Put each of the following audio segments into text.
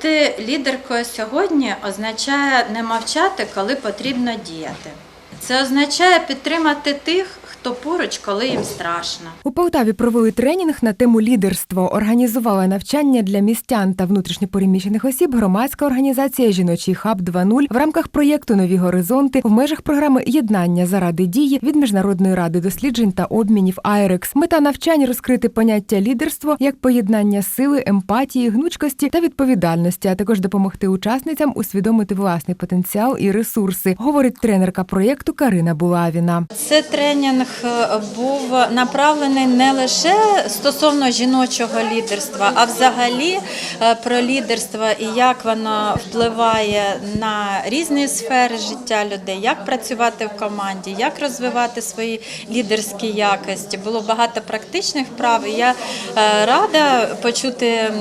Бути лідеркою сьогодні означає не мовчати, коли потрібно діяти. Це означає підтримати тих, хто поруч, коли їм страшно. У Полтаві провели тренінг на тему лідерство. Організувала навчання для містян та внутрішньопереміщених осіб громадська організація Жіночий хаб 2.0 в рамках проєкту Нові горизонти в межах програми Єднання заради дії від міжнародної ради досліджень та обмінів АЕРЕКС. Мета навчань розкрити поняття лідерство як поєднання сили, емпатії, гнучкості та відповідальності, а також допомогти учасницям усвідомити власний потенціал і ресурси, говорить тренерка проєкту Карина Булавіна. Це тренінг е, був направлений не лише стосовно жіночого лідерства, а взагалі е, про лідерство і як воно впливає на різні сфери життя людей, як працювати в команді, як розвивати свої лідерські якості. Було багато практичних вправ. і Я е, рада почути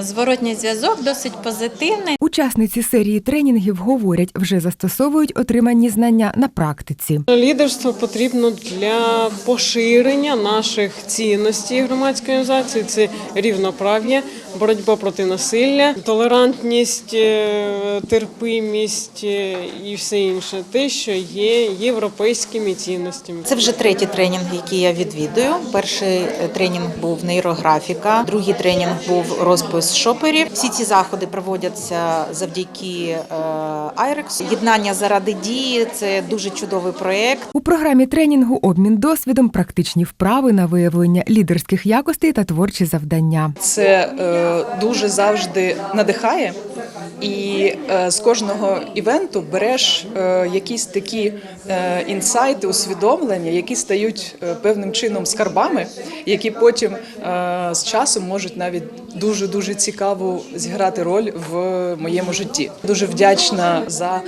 зворотній зв'язок, досить позитивний. Учасниці серії тренінгів говорять, вже застосовують отримані знання на практиці. Лідерство потрібно для поширення наших цінностей громадської організації. Це рівноправ'я, боротьба проти насилля, толерантність, е, терпимість е, і все інше, те, що є європейськими цінностями. Це вже третій тренінг, який я відвідую. Перший е, тренінг був нейрографіка, другий тренінг був розпис шоперів. Всі ці заходи проводяться завдяки Айрексу. Єднання заради дії це дуже чудовий проєкт. У програмі тренінгу обмін досвідом, практичні вправи на виявлення лідерських якостей та творчі завдання. Це е, дуже завжди надихає. І е, з кожного івенту береш е, якісь такі е, інсайти, усвідомлення, які стають певним чином скарбами, які потім з часом можуть навіть дуже дуже цікаву зіграти роль в моєму житті. Дуже вдячна за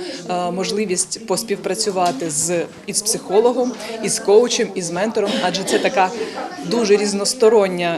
можливість поспівпрацювати з із психологом, із коучем, із ментором, адже це така дуже різностороння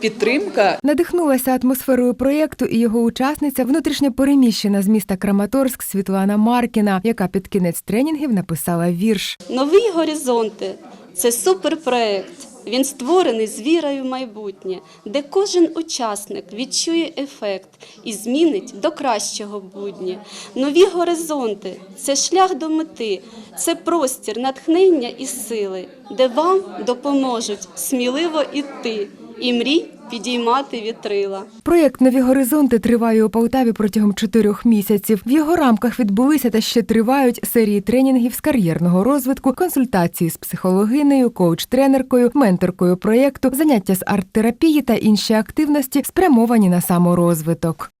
підтримка, Надихнулася атмосферою проєкту і його учасниця внутрішньопереміщена з міста Краматорськ Світлана Маркіна, яка під кінець тренінгів написала вірш. Нові горизонти це суперпроект. Він створений з вірою в майбутнє, де кожен учасник відчує ефект і змінить до кращого будні. Нові горизонти це шлях до мети, це простір натхнення і сили, де вам допоможуть сміливо іти і мрій підіймати вітрила. Проєкт Нові горизонти триває у Полтаві протягом чотирьох місяців. В його рамках відбулися та ще тривають серії тренінгів з кар'єрного розвитку, консультації з психологинею, коуч-тренеркою, менторкою проєкту, заняття з арт-терапії та інші активності, спрямовані на саморозвиток.